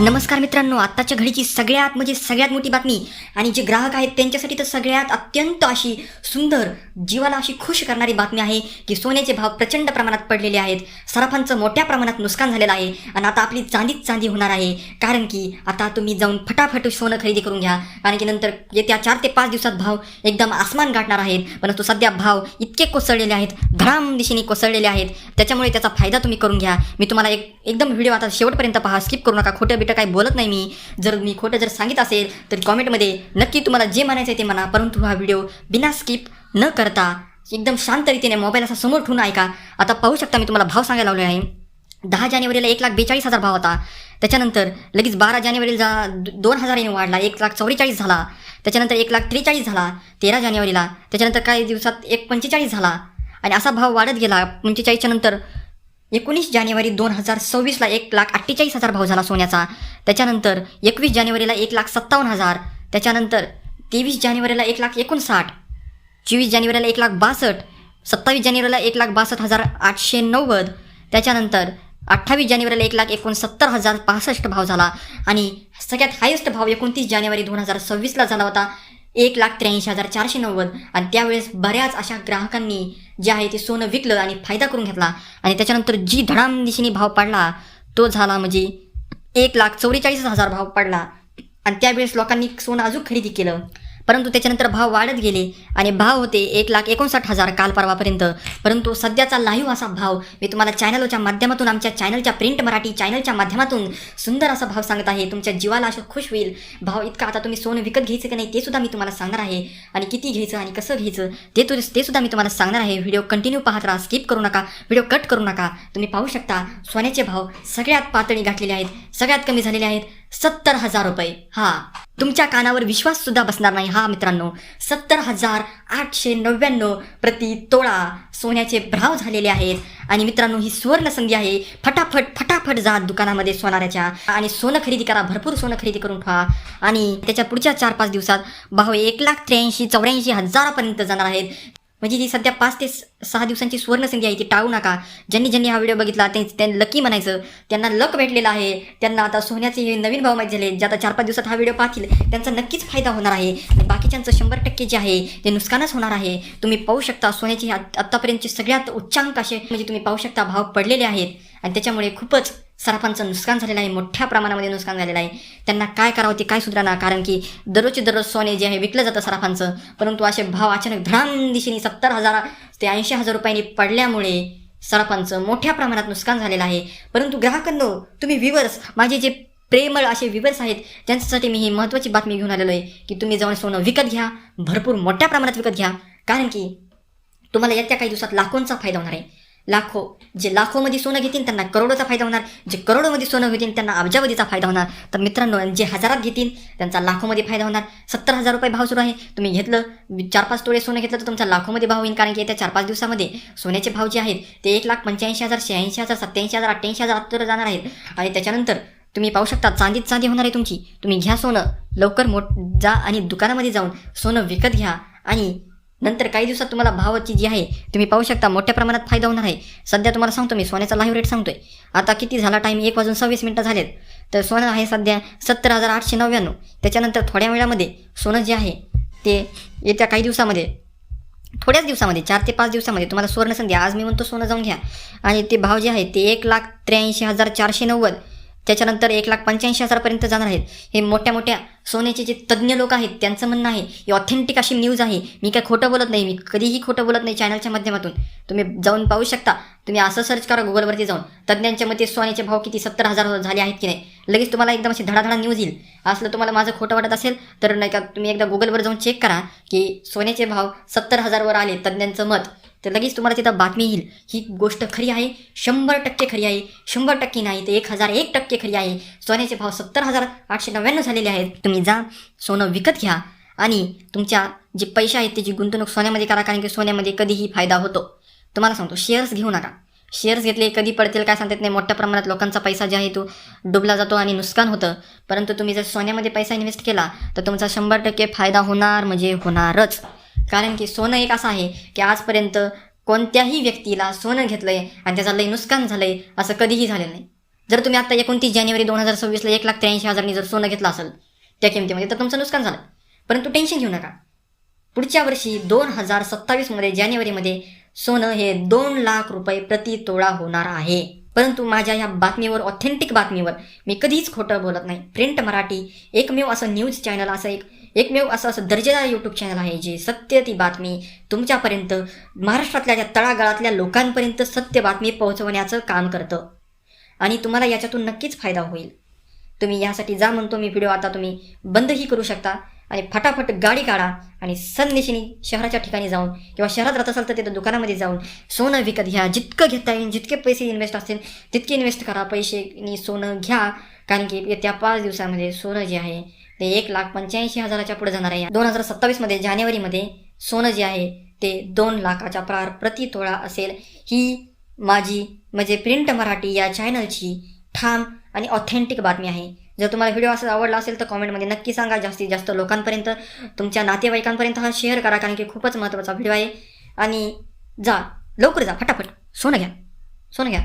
नमस्कार मित्रांनो आत्ताच्या घडीची सगळ्यात म्हणजे सगळ्यात मोठी बातमी आणि जे ग्राहक आहेत त्यांच्यासाठी तर सगळ्यात अत्यंत अशी सुंदर जीवाला अशी खुश करणारी बातमी आहे की सोन्याचे भाव प्रचंड प्रमाणात पडलेले आहेत. सराफांचं मोठ्या प्रमाणात नुकसान झालेलं आहे आणि आता आपली चांदीच चांदी होणार आहे. कारण की आता तुम्ही जाऊन फटाफट सोनं खरेदी करून घ्या कारण की नंतर येत्या चार ते पाच दिवसात भाव एकदम आसमान गाठणार आहेत. परंतु सध्या भाव इतके कोसळलेले आहेत धडाम दिशेने कोसळलेले आहेत. त्याच्यामुळे त्याचा फायदा तुम्ही करून घ्या. मी तुम्हाला एक एकदम व्हिडिओ आता शेवटपर्यंत पहा. स्किप करू नका. खोटं बिटं काही बोलत नाही मी. जर मी खोटं जर सांगित असेल तर कॉमेंटमध्ये नक्की तुम्हाला जे म्हणायचं आहे ते म्हणा. परंतु हा व्हिडिओ बिना स्किप न करता एकदम शांत रीतीने मोबाईल असा समोर ठेवून ऐका. आता पाहू शकता मी तुम्हाला भाव सांगायला लावले आहे. दहा जानेवारीला एक लाख बेचाळीस हजार भाव होता. त्याच्यानंतर लगेच बारा जानेवारीला जा दोन हजाराने वाढला. एक लाख चौवेचाळीस झाला. त्याच्यानंतर एक लाख त्रेचाळीस झाला. तेरा जानेवारीला. त्याच्यानंतर काही दिवसात एक पंचेचाळीस झाला. आणि असा भाव वाढत गेला. पंचेचाळीसच्या नंतर एकोणीस जानेवारी दोन हजार सव्वीसला एक लाख अठ्ठेचाळीस हजार भाव झाला सोन्याचा. त्याच्यानंतर एकवीस जानेवारीला एक लाख सत्तावन्न हजार. त्याच्यानंतर तेवीस जानेवारीला एक लाख एकोणसाठ. चोवीस जानेवारीला एक लाख बासष्ट. सत्तावीस जानेवारीला एक लाख बासष्ट हजार आठशे नव्वद. त्याच्यानंतर अठ्ठावीस जानेवारीला एक लाख एकोणसत्तर हजार पासष्ट भाव झाला. आणि सगळ्यात हायेस्ट भाव एकोणतीस जानेवारी दोन हजार सव्वीसला झाला होता. एक लाख त्र्याऐंशी हजार चारशे नव्वद. आणि त्यावेळेस बऱ्याच अशा ग्राहकांनी जे आहे ते सोनं विकलं आणि फायदा करून घेतला. आणि त्याच्यानंतर जी धडाम दिशेने भाव पडला तो झाला म्हणजे एक लाख चौवेचाळीस हजार भाव पडला. आणि त्यावेळेस लोकांनी सोनं अजून खरेदी केलं. परंतु त्याच्यानंतर भाव वाढत गेले आणि भाव होते एक लाख एकोणसाठ हजार काल परवापर्यंत. परंतु सध्याचा लाईव्ह असा भाव मी तुम्हाला चॅनलच्या माध्यमातून आमच्या चॅनलच्या प्रिंट मराठी चॅनलच्या माध्यमातून सुंदर असा भाव सांगत आहे. तुमच्या जीवाला असं खुश होईल. भाव इतका आता तुम्ही सोनं विकत घ्यायचं की नाही ते सुद्धा मी तुम्हाला सांगणार आहे. आणि किती घ्यायचं आणि कसं घ्यायचं ते तु ते सुद्धा मी तुम्हाला सांगणार आहे. व्हिडिओ कंटिन्यू पाहत राहा स्किप करू नका व्हिडिओ कट करू नका. तुम्ही पाहू शकता सोन्याचे भाव सगळ्यात पातळी गाठलेले आहेत सगळ्यात कमी झालेले आहेत. सत्तर हजार रुपये. हा. तुमच्या कानावर विश्वास सुद्धा बसणार नाही हा मित्रांनो. सत्तर हजार आठशे नव्याण्णव प्रति तोळा सोन्याचे भाव झालेले आहेत. आणि मित्रांनो ही सुवर्ण संधी आहे. फटाफट फटाफट जा दुकानामध्ये सोनाऱ्याच्या. आणि सोनं खरेदी करा भरपूर सोनं खरेदी करून ठेवा. आणि त्याच्या पुढच्या चार पाच दिवसात भाव एक लाख त्र्याऐंशी चौऱ्याऐंशी हजारापर्यंत जाणार आहेत. म्हणजे जी सध्या पाच ते सहा दिवसांची सुवर्ण संधी आहे ती टाळू नका. ज्यांनी ज्यांनी हा व्हिडिओ बघितला त्यांनी लकी म्हणायचं. त्यांना लक भेटलेला आहे. त्यांना आता सोन्याचे हे नवीन भाव माहीत झाले. जे आता चार पाच दिवसात हा व्हिडिओ पाहतील त्यांचा नक्कीच फायदा होणार आहे. आणि बाकीच्यांचं शंभर टक्के जे आहे ते नुकसानच होणार आहे. तुम्ही पाहू शकता सोन्याची आत- आत्तापर्यंतचे सगळ्यात उच्चांक असे म्हणजे तुम्ही पाहू शकता भाव पडलेले आहेत. आणि त्याच्यामुळे खूपच सराफांचं नुकसान झालेलं आहे मोठ्या प्रमाणामध्ये नुकसान झालेलं आहे. त्यांना काय करावं ते काय सुधारणा? कारण की दररोजचे दररोज सोने जे आहे विकलं जातं सराफांचं. परंतु असे भाव अचानक धडाम दिशेने सत्तर हजार ते ऐंशी हजार रुपयांनी पडल्यामुळे सराफांचं मोठ्या प्रमाणात नुकसान झालेलं आहे. परंतु ग्राहकांनो तुम्ही विवर्स माझे जे प्रेमळ असे विवर्स आहेत त्यांच्यासाठी मी ही महत्त्वाची बातमी घेऊन आलेलो आहे की तुम्ही जाऊन सोनं विकत घ्या भरपूर मोठ्या प्रमाणात विकत घ्या. कारण की तुम्हाला येत्या काही दिवसात लाखोंचा फायदा होणार आहे. लाखो. जे लाखोमध्ये सोनं घेतील त्यांना करोडोचा फायदा होणार. जे करोडोमध्ये सोनं घेतील त्यांना अब्जावधीचा फायदा होणार. तर मित्रांनो जे हजारात घेतील त्यांचा लाखोमध्ये फायदा होणार. सत्तर हजार रुपये भाव सुरू आहे. तुम्ही घेतलं चार पाच तोळे सोनं घेतलं तर तुमचा लाखोमध्ये भाव होईल. कारण की येत्या चार पाच दिवसामध्ये सोन्याचे भाव जे आहेत ते एक लाख पंच्याऐंशी हजार शहाऐंशी हजार सत्याऐंशी हजार अठ्ठ्याऐंशी हजार आत्तर जाणार आहेत. आणि त्याच्यानंतर तुम्ही पाहू शकता चांदीत चांदी होणार आहे तुमची. तुम्ही घ्या सोनं लवकर मोठ जा आणि दुकानामध्ये जाऊन सोनं विकत घ्या आणि नंतर काही दिवसात तुम्हाला भावाची जी आहे तुम्ही पाहू शकता मोठ्या प्रमाणात फायदा होणार आहे. सध्या तुम्हाला सांगतो मी सोन्याचा लाईव्ह रेट सांगतोय. आता किती झाला टाईम एक वाजून सव्वीस मिनटं झालेत. तर सोनं आहे सध्या सत्तर हजार आठशे नव्याण्णव. त्याच्यानंतर थोड्या वेळामध्ये सोनं जे आहे ते येत्या काही दिवसामध्ये थोड्याच दिवसामध्ये चार ते पाच दिवसामध्ये तुम्हाला सुवर्ण संधी आज मी म्हणतो सोनं जाऊन घ्या. आणि ते भाव जे आहे ते एक लाख त्र्याऐंशी हजार चारशे नव्वद. त्याच्यानंतर एक लाख पंच्याऐंशी हजारपर्यंत जाणार आहेत. हे मोठ्या मोठ्या सोन्याचे जे तज्ज्ञ लोक आहेत त्यांचं म्हणणं आहे ही ऑथेंटिक अशी न्यूज आहे. मी काय खोटं बोलत नाही. मी कधीही खोटं बोलत नाही चॅनलच्या माध्यमातून. तुम्ही जाऊन पाहू शकता. तुम्ही असं सर्च करा गुगलवरती जाऊन. तज्ज्ञांच्या मते सोन्याचे भाव किती? सत्तर हजार झाले आहेत की नाही? लगेच तुम्हाला एकदम अशी धडाधडा न्यूज येईल. असलं तुम्हाला माझं खोटं वाटत असेल तर नाही का तुम्ही एकदा गुगलवर जाऊन चेक करा की सोन्याचे भाव सत्तर हजारवर आले तज्ज्ञांचं मत. तर लगेच तुम्हाला तिथं बातमी येईल. ही गोष्ट खरी आहे शंभर टक्के खरी आहे. शंभर टक्के नाही तर एक हजार एक टक्के खरी आहे. सोन्याचे भाव सत्तर हजार आठशे नव्याण्णव झालेले आहेत. तुम्ही जा सोनं विकत घ्या आणि तुमच्या जे पैसे आहेत त्याची गुंतवणूक सोन्यामध्ये करा कारण की सोन्यामध्ये कधीही फायदा होतो. तुम्हाला सांगतो शेअर्स घेऊ नका. शेअर्स घेतले कधी पडतील काय सांगतात नाही मोठ्या प्रमाणात लोकांचा पैसा जे आहे तो डुबला जातो आणि नुकसान होतं. परंतु तुम्ही जर सोन्यामध्ये पैसा इन्व्हेस्ट केला तर तुमचा शंभर टक्के फायदा होणार म्हणजे होणारच. कारण की सोनं एक असं आहे की आजपर्यंत कोणत्याही व्यक्तीला सोनं घेतलं आहे आणि त्याचं लई नुकसान झालं आहे असं कधीही झालेलं नाही. जर तुम्ही आता एकोणतीस जानेवारी दोन हजार सव्वीसला एक लाख त्र्याऐंशी हजारनी जर सोनं घेतलं असेल त्या किमतीमध्ये तर तुमचं नुकसान झालं. परंतु टेन्शन घेऊ नका. पुढच्या वर्षी दोन हजार सत्तावीसमध्ये जानेवारीमध्ये सोनं हे दोन लाख रुपये प्रति तोळा होणार आहे. परंतु माझ्या या बातमीवर ऑथेंटिक बातमीवर मी कधीच खोटं बोलत नाही. प्रिंट मराठी एकमेव असं न्यूज चॅनल असं एक एकमेव असं असं दर्जेदार यूट्यूब चॅनल आहे जे सत्य ती बातमी तुमच्यापर्यंत महाराष्ट्रातल्या ज्या तळागाळातल्या लोकांपर्यंत सत्य बातमी पोहोचवण्याचं काम करतं. आणि तुम्हाला याच्यातून नक्कीच फायदा होईल. तुम्ही यासाठी जा म्हणतो मी व्हिडिओ आता तुम्ही बंदही करू शकता. आणि फटाफट गाडी काढा आणि सननिशिनी शहराच्या ठिकाणी जाऊन किंवा शहरात राहत असाल तर तिथं दुकानामध्ये जाऊन सोनं विकत घ्या. जितकं घेता येईल जितके पैसे इन्व्हेस्ट असतील तितके इन्व्हेस्ट करा. पैसे सोनं घ्या. कारण की येत्या पाच दिवसामध्ये सोनं जे आहे ते एक लाख पंच्याऐंशी हजाराच्या पुढे जाणार आहे. दोन हजार सत्तावीसमध्ये जानेवारीमध्ये सोनं जे आहे ते दोन लाखाच्या प्रार प्रति तोळा असेल. ही माझी म्हणजे प्रिंट मराठी या चॅनलची ठाम आणि ऑथेंटिक बातमी आहे. जर तुम्हाला व्हिडिओ असं आवडला असेल तर कॉमेंटमध्ये नक्की सांगा. जास्तीत जास्त लोकांपर्यंत तुमच्या नातेवाईकांपर्यंत हा शेअर करा कारण की खूपच महत्त्वाचा व्हिडिओ आहे. आणि जा लवकर जा फटाफट. सोनं घ्या. सोनं घ्या.